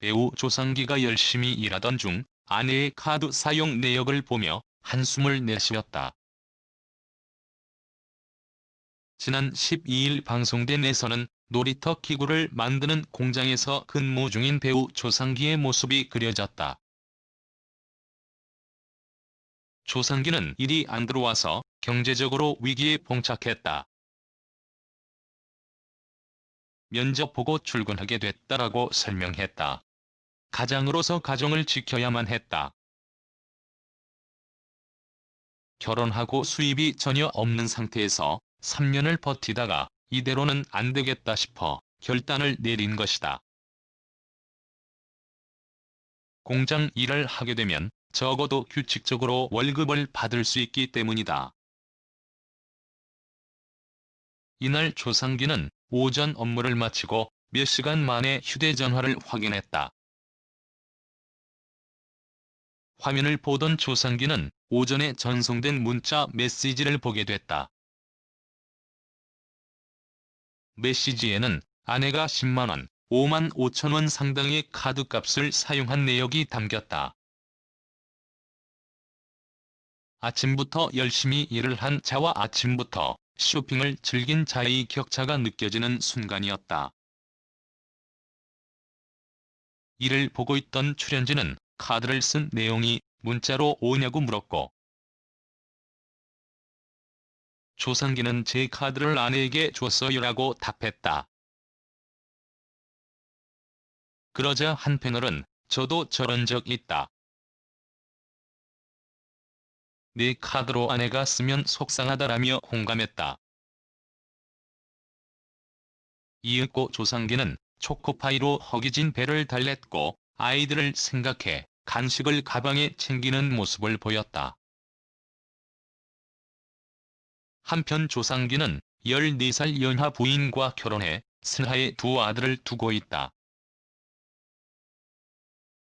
배우 조상기가 열심히 일하던 중 아내의 카드 사용 내역을 보며 한숨을 내쉬었다. 지난 12일 방송된 에서는 놀이터 기구를 만드는 공장에서 근무 중인 배우 조상기의 모습이 그려졌다. 조상기는 일이 안 들어와서 경제적으로 위기에 봉착했다. 면접 보고 출근하게 됐다라고 설명했다. 가장으로서 가정을 지켜야만 했다. 결혼하고 수입이 전혀 없는 상태에서 3년을 버티다가 이대로는 안 되겠다 싶어 결단을 내린 것이다. 공장 일을 하게 되면 적어도 규칙적으로 월급을 받을 수 있기 때문이다. 이날 조상기는 오전 업무를 마치고 몇 시간 만에 휴대전화를 확인했다. 화면을 보던 조상기는 오전에 전송된 문자 메시지를 보게 됐다. 메시지에는 아내가 10만원, 5만 5천원 상당의 카드값을 사용한 내역이 담겼다. 아침부터 열심히 일을 한 자와 아침부터 쇼핑을 즐긴 자의 격차가 느껴지는 순간이었다. 이를 보고 있던 출연진은 카드를 쓴 내용이 문자로 오냐고 물었고 조상기는 제 카드를 아내에게 줬어요라고 답했다. 그러자 한 패널은 저도 저런 적 있다. 내 카드로 아내가 쓰면 속상하다라며 공감했다. 이윽고 조상기는 초코파이로 허기진 배를 달랬고 아이들을 생각해 간식을 가방에 챙기는 모습을 보였다. 한편 조상기는 14살 연하 부인과 결혼해 슬하에 두 아들을 두고 있다.